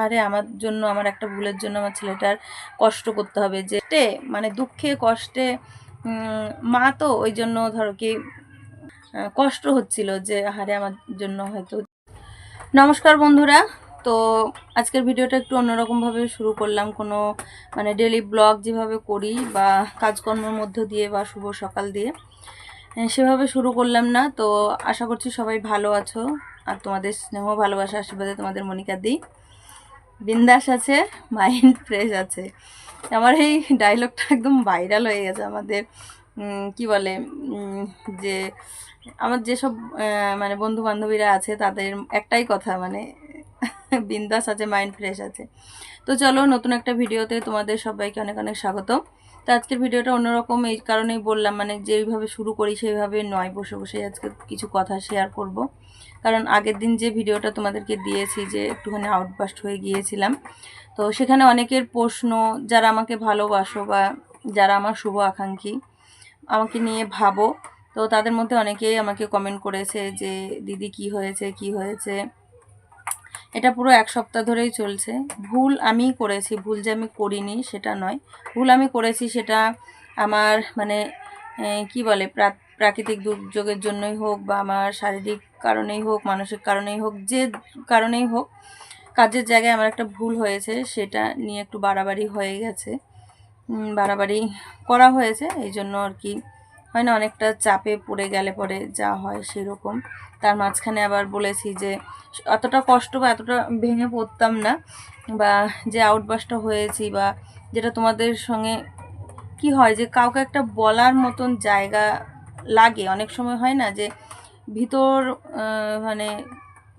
আহারে আমার জন্য, আমার একটা ভুলের জন্য আমার ছেলেটার কষ্ট করতে হবে যে মানে দুঃখে, কষ্টে মা তো ওই জন্য ধরো কি কষ্ট হচ্ছিল যে আহারে আমার জন্য হয়তো। নমস্কার বন্ধুরা, তো আজকের ভিডিওটা একটু অন্যরকমভাবে শুরু করলাম। কোনো মানে ডেলি ব্লগ যেভাবে করি বা কাজকর্মের মধ্য দিয়ে বা শুভ সকাল দিয়ে সেভাবে শুরু করলাম না। তো আশা করছি সবাই ভালো আছো। আর তোমাদের স্নেহ, ভালোবাসা, আশীর্বাদে তোমাদের মনিকা দিই বিন্দাস আছে মাইন্ড ফ্রেশ আছে। আমার এই ডায়লগটা একদম ভাইরাল হয়ে গেছে। আমাদের কি বলে যে, আমার যেসব মানে বন্ধু বান্ধবীরা আছে, তাদের একটাই কথা মানে বিন্দাস আছে মাইন্ড ফ্রেশ আছে। তো চলো, নতুন একটা ভিডিওতে তোমাদের সবাইকে অনেক অনেক স্বাগত তো আজকের ভিডিওটা অন্যরকম, এই কারণেই বললাম মানে যেইভাবে শুরু করি সেইভাবে নয়, বসে বসে আজকে কিছু কথা শেয়ার করব। কারণ আগের দিন যে ভিডিওটা তোমাদেরকে দিয়েছি যে একটুখানি আউটবাস্ট হয়ে গিয়েছিলাম, তো সেখানে অনেকের প্রশ্ন, যারা আমাকে ভালোবাসো বা যারা আমার শুভ আকাঙ্ক্ষী, আমাকে নিয়ে ভাবো, তো তাদের মধ্যে অনেকেই আমাকে কমেন্ট করেছে যে, দিদি কি হয়েছে? কি হয়েছে? এটা পুরো এক সপ্তাহ ধরেই চলছে। ভুল আমি করেছি, ভুল যে আমি করিনি সেটা নয়। ভুল আমি করেছি সেটা আমার মানে কি বলে, প্রা- প্রাকৃতিক দুর্যোগের জন্যই হোক বা আমার শারীরিক কারণেই হোক, মানসিক কারণেই হোক, যে কারণেই হোক, কাজের জায়গায় আমার একটা ভুল হয়েছে সেটা নিয়ে একটু বাড়াবাড়ি হয়ে গেছে। বাড়াবাড়ি করা হয়েছে এই জন্য আর কি হয় না, অনেকটা চাপে পড়ে গেলে পরে যা হয় সেরকম। তার মাঝখানে আবার বলেছি যে, অতটা কষ্ট বা এতটা ভেঙে পড়তাম না বা যে আউটবাসটা হয়েছি বা যেটা তোমাদের সঙ্গে কি হয় যে, কাউকে একটা বলার মতন জায়গা লাগে। অনেক সময় হয় না যে, ভিতর মানে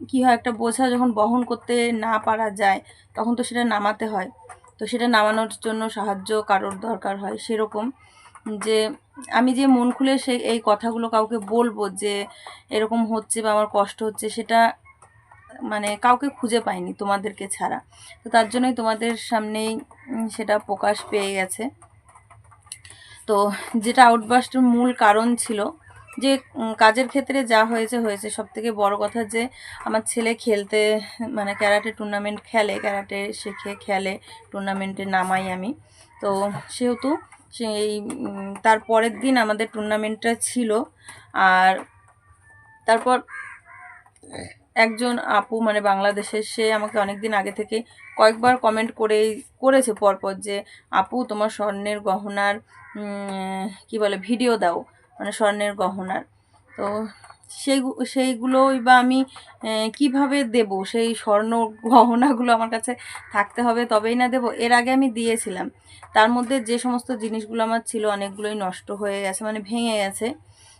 কি হয়, একটা বোঝা যখন বহন করতে না পারা যায়, তখন তো সেটা নামাতে হয়। তো সেটা নামানোর জন্য সাহায্য কারোর দরকার হয় সেরকম। যে আমি যে মন খুলে সেই, এই কথাগুলো কাউকে বলব যে এরকম হচ্ছে বা আমার কষ্ট হচ্ছে সেটা মানে কাউকে খুঁজে পাইনি তোমাদেরকে ছাড়া। তো তার জন্যই তোমাদের সামনেই সেটা প্রকাশ পেয়ে গেছে। তো যেটা আউটবাস্টের মূল কারণ ছিল যে কাজের ক্ষেত্রে যা হয়েছে হয়েছে। সব থেকে বড় কথা যে, আমার ছেলে খেলতে মানে ক্যারাটে টুর্নামেন্ট খেলে, ক্যারাটে শেখে, খেলে, টুর্নামেন্টে নামাই আমি। তো সেহেতু সেই উম, তার পরের দিন আমাদের টুর্নামেন্টটা ছিল। আর তারপর একজন আপু মানে বাংলাদেশের সে আমাকে অনেক দিন আগে থেকে কয়েকবার কমেন্ট করেই করেছে পরপর যে আপু তোমার স্বর্ণের গহনার কি বলে ভিডিও দাও। মানে স্বর্ণের গহনার। তো সেই সেইগুলোই বা আমি কীভাবে দেব? সেই স্বর্ণ গহনাগুলো আমার কাছে থাকতে হবে, তবেই না দেব। এর আগে আমি দিয়েছিলাম। তার মধ্যে যে সমস্ত জিনিসগুলো আমার ছিল, অনেকগুলোই নষ্ট হয়ে গেছে মানে ভেঙে গেছে।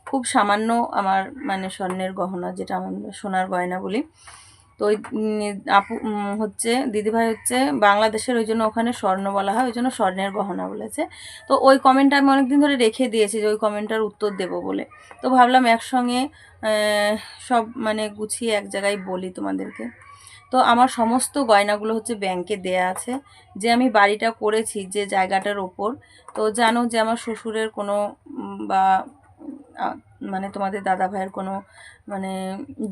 খুব সামান্য আমার মানে স্বর্ণের গহনা, যেটা আমার সোনার গয়না বলি। তো ওই আপু হচ্ছে, দিদিভাই হচ্ছে বাংলাদেশের, ওই জন্য ওখানে স্বর্ণ বলা হয়, ওই জন্য স্বর্ণের গহনা বলেছে। তো ওই কমেন্টটা আমি অনেকদিন ধরে রেখে দিয়েছি যে ওই কমেন্টটার উত্তর দেবো বলে। তো ভাবলাম একসঙ্গে সব মানে গুছিয়ে এক জায়গায় বলি তোমাদেরকে। তো আমার সমস্ত গয়নাগুলো হচ্ছে ব্যাংকে দেয়া আছে। যে আমি বাড়িটা করেছি যে জায়গাটার ওপর, তো জানো যে আমার শ্বশুরের কোনো বা মানে তোমাদের দাদা ভাইয়ের কোনো মানে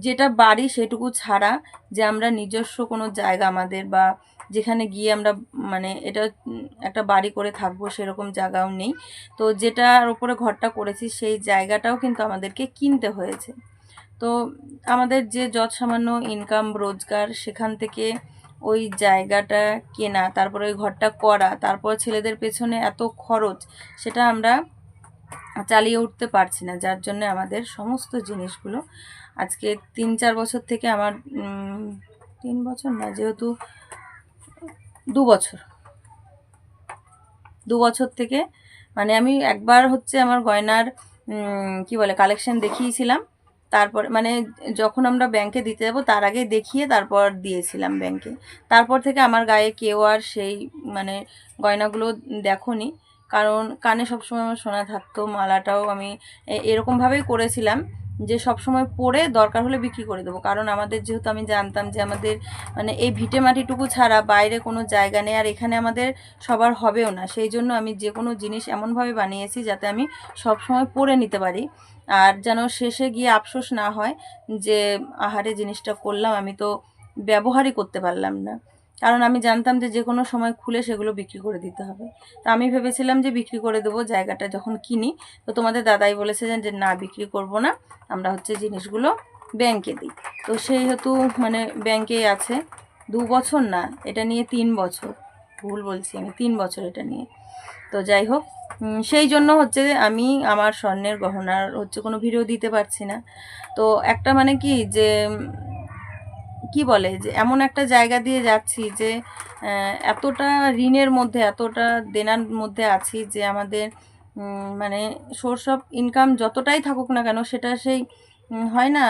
যেটা বাড়ি সেটুকু ছাড়া যে আমরা নিজস্ব কোনো জায়গা আমাদের বা যেখানে গিয়ে আমরা মানে এটা একটা বাড়ি করে থাকব সেরকম জায়গাও নেই। তো যেটার ওপরে ঘরটা করেছি সেই জায়গাটাও কিন্তু আমাদেরকে কিনতে হয়েছে। তো আমাদের যে যৎ সামান্য ইনকাম রোজগার সেখান থেকে ওই জায়গাটা কেনা, তারপরে ওই ঘরটা করা, তারপর ছেলেদের পেছনে এত খরচ, সেটা আমরা চালিয়ে উঠতে পারছি না, যার জন্য আমাদের সমস্ত জিনিসগুলো আজকে তিন চার বছর থেকে আমার তিন বছর না, যেহেতু দু বছর। দু বছর থেকে মানে আমি একবার হচ্ছে আমার গয়নার কি বলে কালেকশন দেখিয়েছিলাম, তারপর মানে যখন আমরা ব্যাংকে দিতে যাব, তার আগে দেখিয়ে তারপর দিয়েছিলাম ব্যাংকে তারপর থেকে আমার গায়ে কেউ আর সেই মানে গয়নাগুলো দেখোনি। কারণ কানে সবসময় আমার শোনা থাকতো, মালাটাও আমি এরকমভাবেই করেছিলাম যে সবসময় পরে দরকার হলে বিক্রি করে দেবো। কারণ আমাদের যেহেতু আমি জানতাম যে আমাদের মানে এই ভিটে মাটিটুকু ছাড়া বাইরে কোনো জায়গা নেই আর এখানে আমাদের সবার হবেও না। সেই জন্য আমি যে কোনো জিনিস এমনভাবে বানিয়েছি যাতে আমি সব সময় পরে নিতে পারি। আর যেন শেষে গিয়ে আফসোস না হয় যে, আহারে জিনিসটা করলাম, আমি তো ব্যবহারই করতে পারলাম না। কারণ আমি জানতাম যে যে কোনো সময় খুলে সেগুলো বিক্রি করে দিতে হবে। তো আমি ভেবেছিলাম যে বিক্রি করে দেবো জায়গাটা যখন কিনি। তো তোমাদের দাদাই বলেছে যে- না, বিক্রি করব না। আমরা হচ্ছে জিনিসগুলো ব্যাংকে দিই। তো সেই হেতু মানে ব্যাংকেই আছে। দু বছর না, এটা নিয়ে তিন বছর। ভুল বলছি আমি, তিন বছর এটা নিয়ে। তো যাই হোক সেই জন্য হচ্ছে আমি আমার স্বর্ণের গহনার হচ্ছে কোনো ভিডিও দিতে পারছি না। তো একটা মানে কি যে কি বলে যে এমন একটা জায়গা দিয়ে যাচ্ছি যে এতটা ঋণের মধ্যে এতটা দেনার মধ্যে আছি যে আমাদের মানে সোর্স অফ ইনকাম যতটাই থাকুক না কেন সেটা সেই হয় না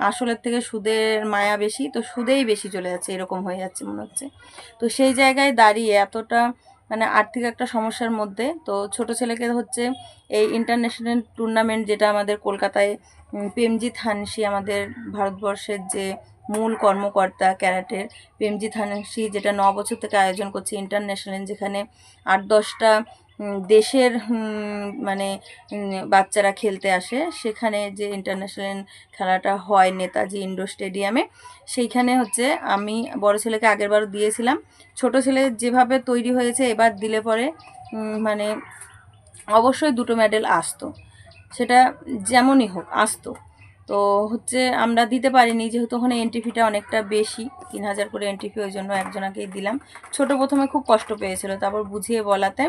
আসলের থেকে সুদের মায়া বেশি তো সুদেই বেশি চলে যাচ্ছে এরকম হয়ে যাচ্ছে মনে হচ্ছে। তো সেই জায়গায় দাঁড়িয়ে এতটা মানে আর্থিক একটা সমস্যার মধ্যে। তো ছোট ছেলেকে হচ্ছে এই ইন্টারন্যাশনাল টুর্নামেন্ট যেটা আমাদের কলকাতায় প্রেমজিৎ হানসি আমাদের ভারতবর্ষের যে মূল কর্মকর্তা ক্যারাটের প্রেমজিৎ হানসি যেটা ন বছর থেকে আয়োজন করছে ইন্টারন্যাশনাল যেখানে আট দশটা দেশের মানে বাচ্চারা খেলতে আসে। সেখানে যে ইন্টারন্যাশনাল খেলাটা হয় নেতাজি ইন্ডোর স্টেডিয়ামে সেইখানে হচ্ছে আমি বড় ছেলেকে আগেরবারও দিয়েছিলাম। ছোট ছেলে যেভাবে তৈরি হয়েছে এবার দিলে পরে মানে অবশ্যই দুটো মেডেল আসতো। সেটা যেমনই হোক, আসতো। তো হচ্ছে আমরা দিতে পারিনি, যেহেতু ওখানে এন্ট্রি ফিটা অনেকটা বেশি, তিন হাজার করে এন্ট্রি ফি ওই জন্য একজনাকেই দিলাম। ছোট প্রথমে খুব কষ্ট পেয়েছিল, তারপর বুঝিয়ে বলাতে।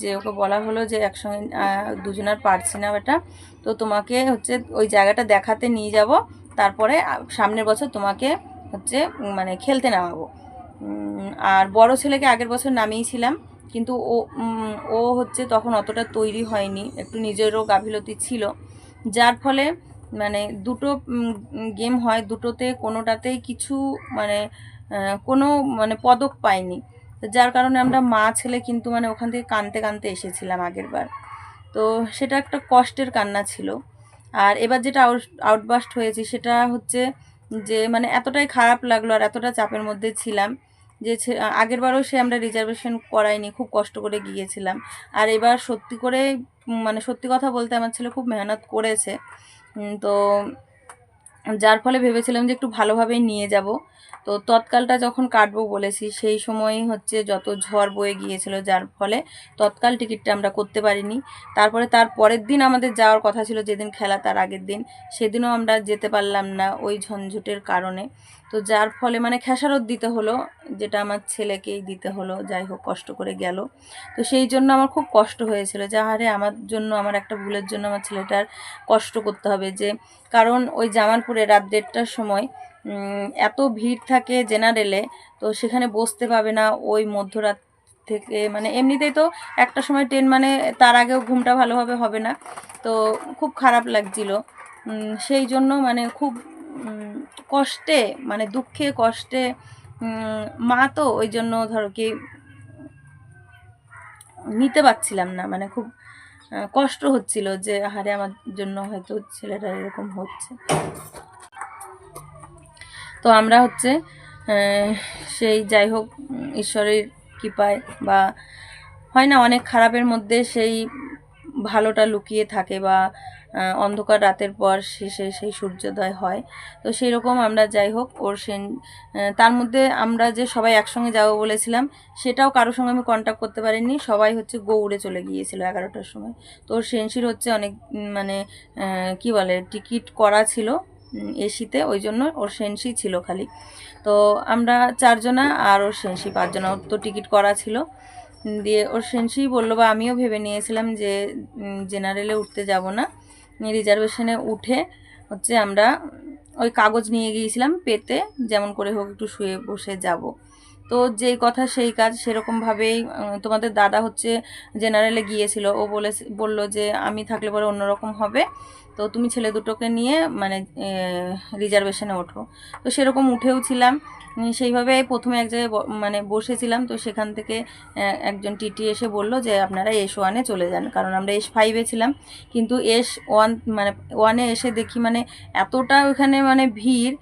যে ওকে বলা হলো যে একসঙ্গে দুজনার পারছি না বেটা তো তোমাকে হচ্ছে ওই জায়গাটা দেখাতে নিয়ে যাব, তারপরে সামনের বছর তোমাকে হচ্ছে মানে খেলতে নামাবো। আর বড় ছেলেকে আগের বছর নামিয়েছিলাম, কিন্তু ও ও হচ্ছে তখন অতটা তৈরি হয়নি, একটু নিজেরও গাফিলতি ছিল। যার ফলে মানে দুটো গেম হয়, দুটোতে কোনোটাতেই কিছু মানে কোনো মানে পদক পাইনি। তো যার কারণে আমরা মা ছেলে কিন্তু মানে ওখান থেকে কানতে কানতে এসেছিলাম আগের বার তো সেটা একটা কষ্টের কান্না ছিল। আর এবার যেটা আউট আউটবাস্ট হয়েছি সেটা হচ্ছে যে মানে এতটাই খারাপ লাগল আর এতটা চাপের মধ্যে ছিলাম যে ছে- আগের বারও সে আমরা রিজার্ভেশন করাইনি, খুব কষ্ট করে গিয়েছিলাম। আর এবার সত্যি করে মানে সত্যি কথা বলতে আমার ছেলে খুব মেহনত করেছে। তো যার ফলে ভেবেছিলাম যে একটু ভালোভাবেই নিয়ে যাব। তো তৎকালটা যখন কাটবো বলেছি, সেই সময় হচ্ছে যত ঝড় বয়ে গিয়েছিল, যার ফলে তৎকাল টিকিটটা আমরা করতে পারিনি। তারপরে তার পরের দিন আমাদের যাওয়ার কথা ছিল, যেদিন খেলা তার আগের দিন, সেদিনও আমরা যেতে পারলাম না ওই ঝঞ্ঝটের কারণে। তো যার ফলে মানে খেসারত দিতে হলো, যেটা আমার ছেলেকেই দিতে হলো, যাই হোক কষ্ট করে গেল। তো সেই জন্য আমার খুব কষ্ট হয়েছিল যে আরে আমার জন্য, আমার একটা ভুলের জন্য আমার ছেলেটার কষ্ট করতে হবে যে, কারণ ওই জামালপুরে রাত দেড়টার সময় এত ভিড় থাকে জেনারেলে, তো সেখানে বসতে পাবে না ওই মধ্যরাত থেকে। মানে এমনিতেই তো একটা সময় ট্রেন মানে তার আগেও ঘুমটা ভালোভাবে হবে না। তো খুব খারাপ লাগছিল। সেই জন্য মানে খুব কষ্টে মানে দুঃখে, কষ্টে মা তো ওই জন্য ধরো কি নিতে পারছিলাম না। মানে খুব কষ্ট হচ্ছিল যে হারে আমার জন্য হয়তো ছেলেটা এরকম হচ্ছে। তো আমরা হচ্ছে সেই যাই হোক, ঈশ্বরের কৃপায় বা হয় না, অনেক খারাপের মধ্যে সেই ভালোটা লুকিয়ে থাকে বা অন্ধকার রাতের পর শেষে সেই সূর্যোদয় হয়। তো সেই রকম আমরা যাই হোক, ওর সেন তার মধ্যে আমরা যে সবাই একসঙ্গে যাব বলেছিলাম, সেটাও কারোর সঙ্গে আমি কন্ট্যাক্ট করতে পারিনি। সবাই হচ্ছে গৌড়ে চলে গিয়েছিল এগারোটার সময়। তো সেনসির হচ্ছে অনেক মানে কি বলে, টিকিট করা ছিল এসিতে, ওই জন্য ওর সেনসি ছিল খালি। তো আমরা চারজনা আর ওর সেন্সি পাঁচজনা তো টিকিট করা ছিল। দিয়ে ওর সেনসি বলল বা আমিও ভেবে নিয়েছিলাম যে জেনারেলে উঠতে যাব না। রিজার্ভেশনে উঠে হচ্ছে আমরা ওই কাগজ নিয়ে গিয়েছিলাম পেতে, যেমন করে হোক একটু শুয়ে বসে যাব। তো যেই কথা সেই কাজ সেরকমভাবেই তোমাদের দাদা হচ্ছে জেনারেলে গিয়েছিল। ও বলে বলল যে আমি থাকলে পরে অন্যরকম হবে। তো তুমি ছেলে দুটোকে নিয়ে মানে রিজার্ভেশনে ওঠো। তো সেরকম উঠেও ছিলাম। সেইভাবে প্রথমে এক জায়গায় মানে বসেছিলাম। তো সেখান থেকে একজন টিটি এসে বলল যে, আপনারা এস ওয়ানে চলে যান। কারণ আমরা এস ফাইভে ছিলাম। কিন্তু এস ওয়ান মানে ওয়ানে এসে দেখি মানে এতটা ওখানে মানে ভিড়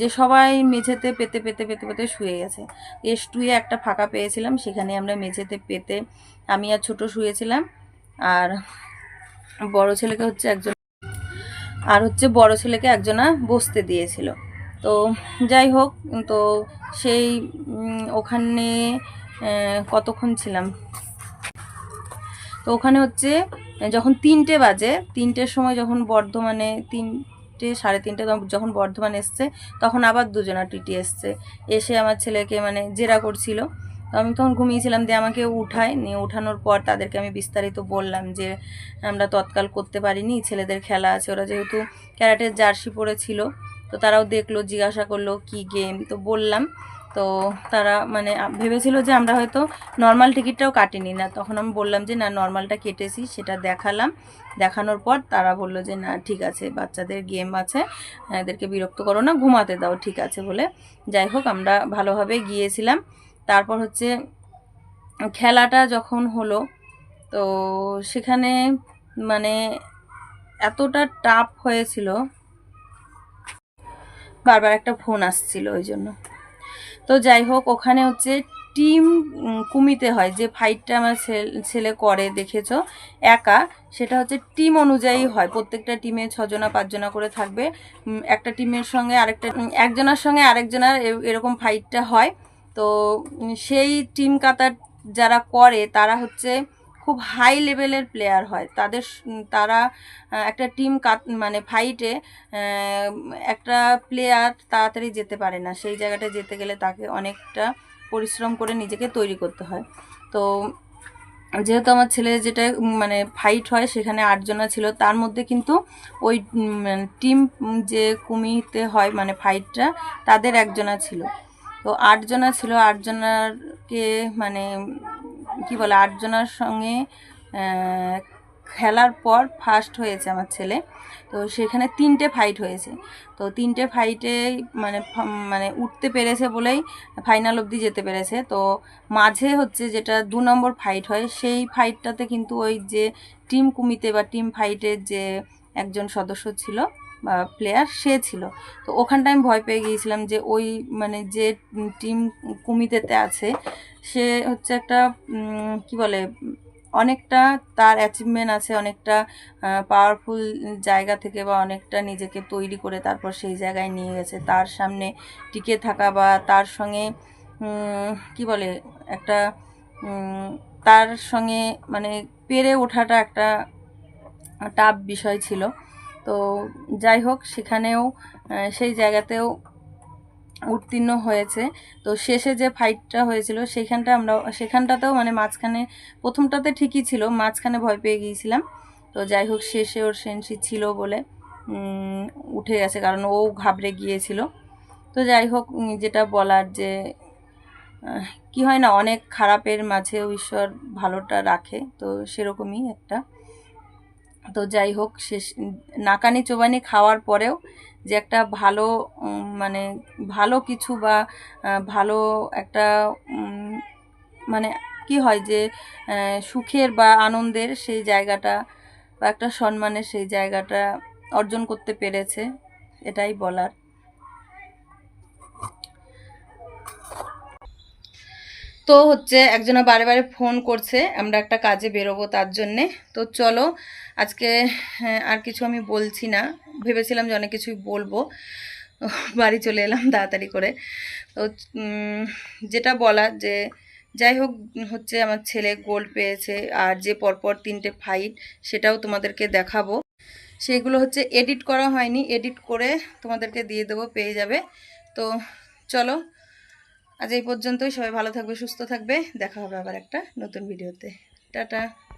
যে সবাই মেঝেতে পেতে পেতে পেতে পেতে শুয়ে গেছে। এস টুয়ে একটা ফাঁকা পেয়েছিলাম, সেখানে আমরা মেঝেতে পেতে আমি আর ছোট শুয়েছিলাম আর বড় ছেলেকে হচ্ছে একজন আর হচ্ছে বড় ছেলেকে একজনা বসতে দিয়েছিল। তো যাই হোক, তো সেই ওখানে কতক্ষণ ছিলাম? তো ওখানে হচ্ছে যখন তিনটে বাজে, তিনটের সময় যখন বর্ধমানে তিনটে, সাড়ে তিনটে যখন বর্ধমান এসছে, তখন আবার দুজনা টিটি এসছে। এসে আমার ছেলেকে মানে জেরা করছিল। আমি তখন ঘুমিয়েছিলাম দিয়ে আমাকে উঠায়। নিয়ে উঠানোর পর তাদেরকে আমি বিস্তারিত বললাম যে, আমরা তৎকাল করতে পারিনি, ছেলেদের খেলা আছে। ওরা যেহেতু ক্যারাটের জার্সি পরেছিল, তো তারাও দেখল, জিজ্ঞাসা করল, কি গেম তো বললাম তো তারা মানে ভেবেছিল যে আমরা হয়তো নর্মাল টিকিটটাও কাটিনি না। তখন আমি বললাম যে, না নর্মালটা কেটেছি, সেটা দেখালাম। দেখানোর পর তারা বলল যে, না, ঠিক আছে, বাচ্চাদের গেম আছে, এদেরকে বিরক্ত করো না, ঘুমাতে দাও, ঠিক আছে বলে। যাই হোক, আমরা ভালোভাবে গিয়েছিলাম। তারপর হচ্ছে খেলাটা যখন হলো, তো সেখানে মানে এতটা টাফ হয়েছিল, বারবার একটা ফোন আসছিল ওই জন্য। তো যাই হোক, ওখানে হচ্ছে টিম কুমিতে হয়। যে ফাইটটা আমার ছেল- করে, দেখেছ? একা। সেটা হচ্ছে টিম অনুযায়ী হয়। প্রত্যেকটা টিমে ছজনা, পাঁচজনা করে থাকবে। একটা টিমের সঙ্গে আরেকটা একজনের সঙ্গে আরেকজনের এরকম ফাইটটা হয়। তো সেই টিম কাতার যারা করে, তারা হচ্ছে খুব হাই লেভেলের প্লেয়ার হয়। তাদের তারা একটা টিম কাত মানে ফাইটে একটা প্লেয়ার তাড়াতাড়ি যেতে পারে না। সেই জায়গাটা যেতে গেলে তাকে অনেকটা পরিশ্রম করে নিজেকে তৈরি করতে হয়। তো যেহেতু আমার ছেলে যেটা মানে ফাইট হয়, সেখানে আটজনা ছিল, তার মধ্যে কিন্তু ওই টিম যে কুমিতে হয় মানে ফাইটটা তাদের একজনা ছিল। তো আটজনা ছিল আটজনারকে মানে কি বলে, আটজনার সঙ্গে খেলার পর ফার্স্ট হয়েছে আমার ছেলে। তো সেখানে তিনটে ফাইট হয়েছে। তো তিনটে ফাইটে মানে মানে উঠতে পেরেছে বলেই ফাইনাল অবধি যেতে পেরেছে। তো মাঝে হচ্ছে যেটা দু নম্বর ফাইট হয়, সেই ফাইটটাতে কিন্তু ওই যে টিম কুমিতে বা টিম ফাইটের যে একজন সদস্য ছিল বা প্লেয়ার সে ছিল। তো ওখানটা আমি ভয় পেয়ে গিয়েছিলাম যে ওই মানে যে টিম কুমিতেতে আছে সে হচ্ছে একটা কি বলে, অনেকটা তার অ্যাচিভমেন্ট আছে, অনেকটা পাওয়ারফুল জায়গা থেকে বা অনেকটা নিজেকে তৈরি করে তারপর সেই জায়গায় নিয়ে গেছে। তার সামনে টিকে থাকা বা তার সঙ্গে কি বলে, একটা তার সঙ্গে মানে পেরে ওঠাটা একটা টাফ বিষয় ছিল। তো যাই হোক, সেখানেও সেই জায়গাতেও উত্তীর্ণ হয়েছে। তো শেষে যে ফাইটটা হয়েছিল, সেখানটা আমরা, সেখানটাতেও মানে মাঝখানে, প্রথমটাতে ঠিকই ছিল, মাঝখানে ভয় পেয়ে গিয়েছিলাম। তো যাই হোক, শেষে ওর সেন্সি ছিল বলে উঠে গেছে, কারণ ও ঘাবড়ে গিয়েছিল। তো যাই হোক যেটা বলার যে কি হয় না, অনেক খারাপের মাঝেও ঈশ্বর ভালোটা রাখে, তো সেরকমই একটা তো যাই হোক, শেষ, নাকানি চোবানি খাওয়ার পরেও যে একটা ভালো মানে ভালো কিছু বা ভালো একটা মানে কি হয় যে সুখের বা আনন্দের সেই জায়গাটা বা একটা সম্মানের সেই জায়গাটা অর্জন করতে পেরেছে, এটাই বলার। তো হচ্ছে একজনা বারে বারে ফোন করছে আমরা একটা কাজে বেরোবো তার জন্যে। তো চলো আজকে হ্যাঁ, আর কিছু আমি বলছি না। ভেবেছিলাম যে অনেক কিছুই বলব। বাড়ি চলে এলাম তাড়াতাড়ি করে। তো যেটা বলা যে যাই হোক হচ্ছে আমার ছেলে গোল্ড পেয়েছে আর যে পরপর তিনটে ফাইট সেটাও তোমাদেরকে দেখাবো। সেগুলো হচ্ছে এডিট করা হয়নি এডিট করে তোমাদেরকে দিয়ে দেবো পেয়ে যাবে। তো চলো আজ এই পর্যন্তই। সবাই ভালো থাকবে, সুস্থ থাকবে। দেখা হবে আবার একটা নতুন ভিডিওতে। টাটা।